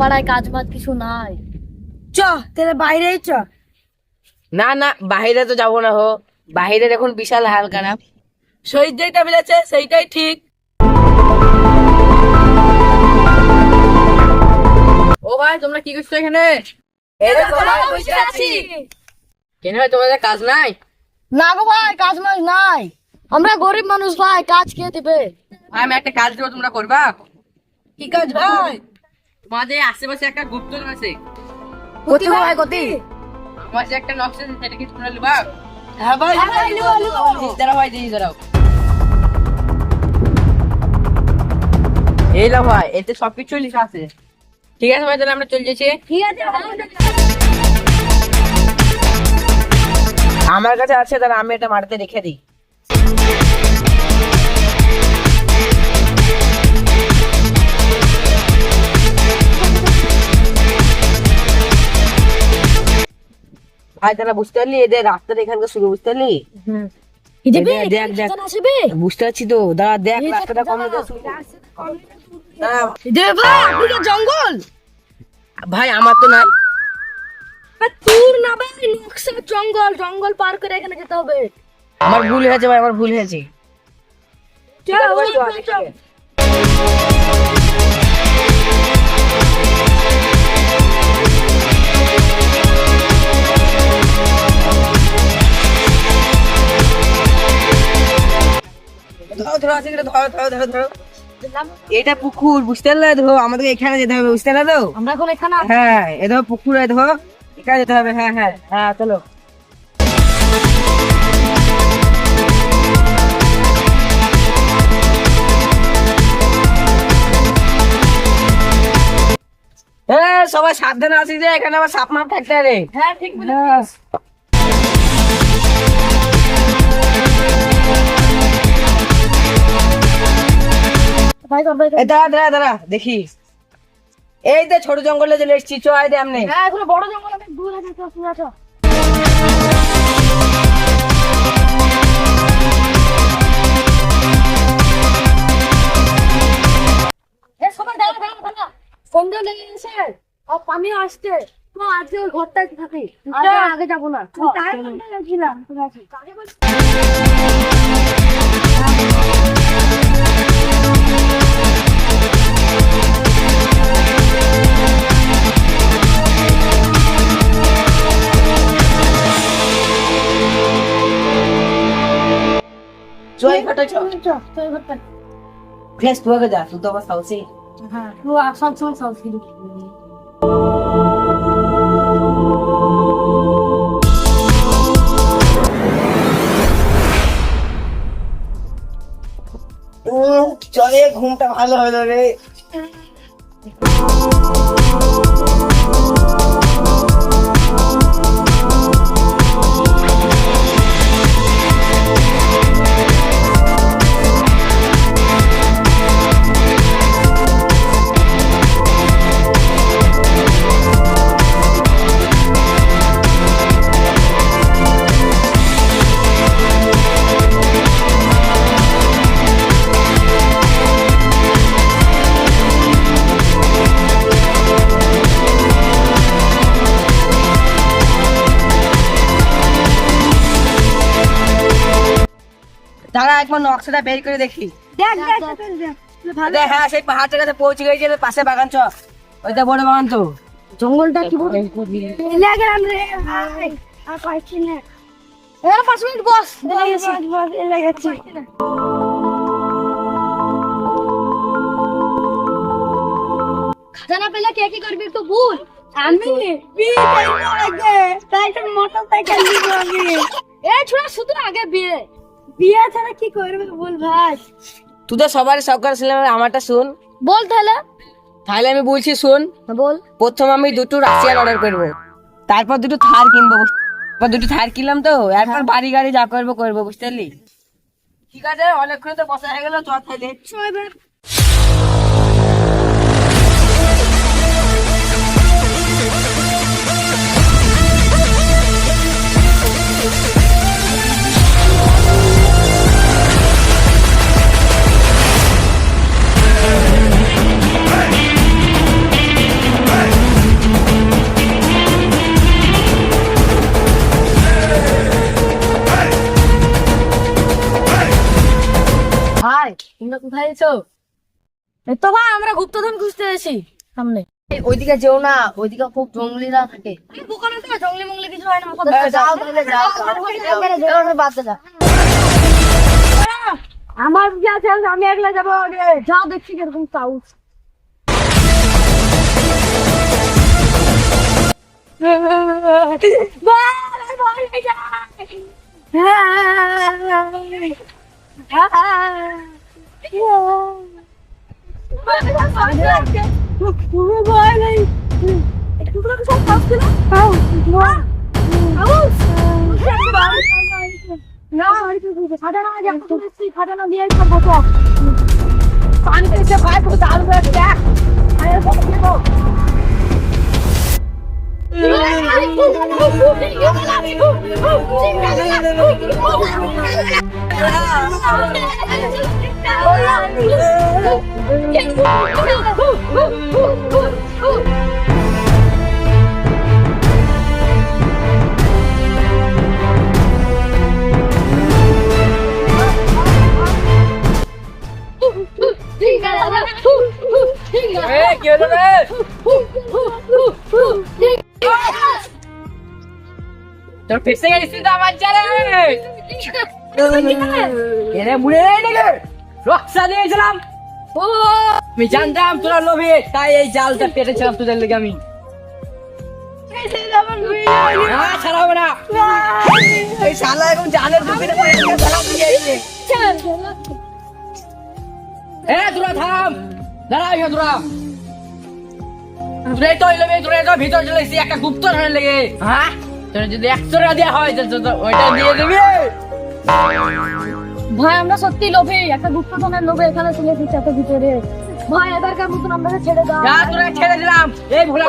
পাড়ায় কাজ মাজ কিছু নাই। চ তাহলে বাইরেই চ। না না বাইরে তো যাব না হো। বাইরের এখন বিশাল হাল খারাপ শহীদ যেটা মিলেছে সেইটাই ঠিক। ও ভাই তোমরা কি করছ এখানে? কেন ভাই তোমাদের কাজ নাই? না গো ভাই কাজ মাজ নাই। আমরা গরিব মানুষ ভাই কাজ কে দিবে? ভাই, আমি একটা কাজ দেবো তোমরা করবা? কি কাজ ভাই? তোমাদের আশেপাশে একটা গুপ্তধন আছে। কতি ভাই কতি আমার যে একটা নকশা আছে সেটা কি তোমরা লিবা? হ্যাঁ ভাই দাঁড়াও ভাই দিদি দাঁড়াও এই লো ভাই এতে সবকিছু লেখা আছে। ঠিক আছে ভাই তাহলে আমরা চলে যাচ্ছি। ঠিক আছে আমার কাছে আছে তাহলে আমি এটা মাটিতে রেখে দিই। তারা বুঝতে পারলি? এদের রাস্তাটা এখানকার শুরু বুঝতে পারলি? দেখ, দেখ। বুঝতে পারছি তো? দাঁড়া দেখ রাস্তাটা কম জঙ্গল? ভাই আমার তো নাই। তোর না ভাই জঙ্গল। জঙ্গল পার করে এখানে যেতে হবে। আমার ভুল হয়েছে ভাই আমার ভুল হয়েছে। ধরো ধরো আছে ধরো ধরো ধরো ধরো। এটা পুকুর বুঝতে পারলে? ধরো আমাদের এখানে যেতে হবে বুঝতে পারলে তো? আমরা এখন এখানে হ্যাঁ এ ধরো পুকুর এ ধরো। এখানে যেতে হবে হ্যাঁ হ্যাঁ হ্যাঁ চলো। হ্যাঁ সবাই সাবধানে আছি যে এখানে আবার সাপ মাপ থাকতে রে হ্যাঁ ঠিক বলেছিস। দাঁড়া দাঁড়া দাঁড়া দেখি। এই তো ছোট জঙ্গলে চলে এসছি চো আয় হ্যাঁ এখনও বড় জঙ্গল অনেক দূর আছে। সন্ধ্যা লেগে গেছে। আর পানিও আসছে তো আজকে ওই ঘরটায় থাকি। আগে যাব না। গেছিলাম। চো এই ঘরটা চো ফ্রেশ তুই আগে যা তুই তো আমার সাহসী হ্যাঁ চলে ঘুমটা ভালো হলো রে। দাঁড়া একবার নকশাটা বের করে দেখি। দেখ দেখ দেখ দেখ, হ্যাঁ সেই পাহাড়টার কাছে পৌঁছে গেছে পাশে বাগান চ। ওইটা বড় বাগান তো। জঙ্গলটা কি বলে লেগে আমরা ভাই। আর পাইছি না। এর পাঁচ মিনিট বস। বস বস খাজানা পেলে কে কি করবি একটু ভুল আমি? বিয়ে তাই তো মোটর সাইকেল এ ছোড়া শুধু আগে বিয়ে বিয়ে ছাড়া কি করবে বল ভাই? তুই তো সবার সরকার ছিলাম আমারটা শুন। বল তাহলে। তাহলে আমি বলছি শুন বল। প্রথম আমি দুটো রাশিয়ান অর্ডার করব। তারপর দুটো থার কিনবো তারপর দুটো থার কিনলাম তো এরপর বাড়ি গাড়ি যা করব করব বুঝতে পারলি? ঠিক আছে অনেকক্ষণ তো বসা হয়ে গেল চল তাহলে। তো ভাই আমরা গুপ্তধন খুঁজতে এসেছি সামনে। ওইদিকে যেও না ওইদিকে খুব জঙ্গলিরা থাকে। জঙ্গলি মঙ্গলি কিছু হয় না হ্যাঁ, যাও তাহলে। আমার যা আমি একলা যাব আগে। যা দেখছি কীরকম সাউথ খাটানো দিয়ে পানি এসে ভাই পুরো দারু করে দেখ আরে এ, কি হলো রে? তোর ফেসে গেছিস তো আমার জালে। এরে মুড়ে নেই নাকি রক্সা দিয়েছিলাম। আমি জানতাম তোরা লোভে, তাই এই জালটা পেটেছিলাম তোদের লেগে আমি। তোরা থাম। তোরা। তোরা তো একটা গুপ্ত লেগে। হ্যাঁ? যদি একশো টাকা দেওয়া হয় ওইটা দিয়ে দিবি। ভাই, আমরা সত্যি লোভে। একটা গুপ্তধনের লোভে এখানে চলে এসেছি এত ভিতরে। ভাই, এবারকার মতন আমরা ছেড়ে দাও। ছেড়ে দিলাম। এই ভোলা